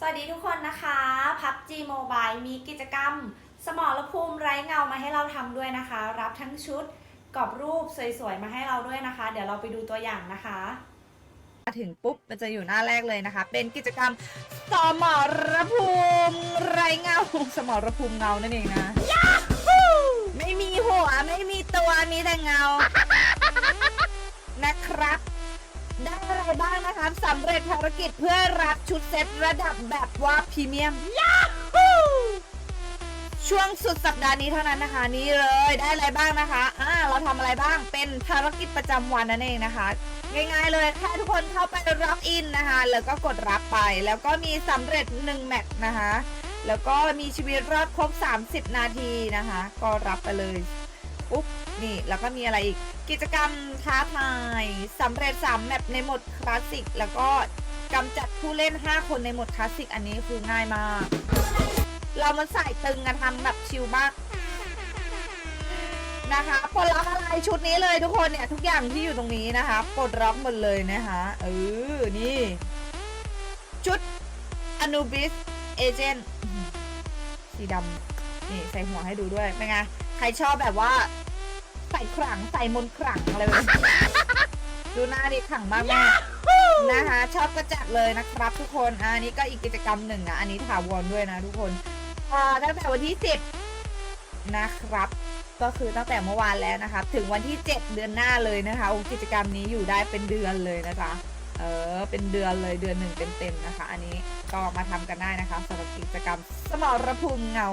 สวัสดีทุกคนนะคะ PUBG Mobile มีกิจกรรม สมรภูมิไร้เงามาให้เราทำด้วยนะคะ รับทั้งชุดกรอบรูปสวยๆ มาให้เราด้วยนะคะ เดี๋ยวเราไปดูตัวอย่างนะคะมาถึงปุ๊บมันจะอยู่หน้าแรกเลยนะคะ เป็นกิจกรรมสมรภูมิไรเงา สมรภูมิเงานั่นเองนะ ไม่มีหัวไม่มีตัวมีแต่เงา สำเร็จภารกิจเพื่อรับชุดเซตระดับแบบว่าพรีเมียมช่วงสุดสัปดาห์นี้เท่านั้นนะคะ นี้เลยได้อะไรบ้างนะคะอ่าเราทำอะไรบ้างเป็นภารกิจประจำวันนั่นเองนะคะ ง่ายๆเลยแค่ทุกคนเข้าไปรับอินนะคะ แล้วก็กดรับไป แล้วก็มีสำเร็จ1แมตช์นะคะ แล้วก็มีชีวิตรอดครบ 30 นาทีนะคะ ก็รับไปเลย ปุ๊บนี่แล้วก็มีอะไรอีก กิจกรรมท้าทายสำเร็จ3แมปในหมดคลาสสิก แล้วก็กำจัดผู้เล่น 5 คนในหมดคลาสสิกอันนี้คือง่ายมาก เรามันใส่ตึงอะทำแบบชิลมากนะคะปลดล็อกอะไรชุดนี้เลยทุกคนเนี่ยทุกอย่างที่อยู่ตรงนี้นะคะปลดล็อกหมดเลยนะคะเออนี่ ชุด Anubis Agent อื้อหือสีดำนี่ใส่หัวให้ดูด้วยเป็นไง ใครชอบแบบว่า ใส่ขลังใส่มนต์ขลังอะไรแบบนี้ดูหน้าดิขลังมากแม่นะคะ ชอบก็จัดเลยนะครับ ทุกคนอันนี้ก็อีกกิจกรรมหนึ่งนะอันนี้ถาวรด้วยนะทุกคนตั้งแต่วันที่สิบนะครับ ก็คือตั้งแต่เมื่อวานแล้วนะคะถึงวันที่เจ็ดเดือนหน้าเลยนะคะกิจกรรมนี้อยู่ได้เป็นเดือนเลยนะคะเออเป็นเดือนเลยเดือนหนึ่งเต็มๆนะคะ อันนี้ก็มาทำกันได้นะคะสำหรับกิจกรรมสมรภูมิเงา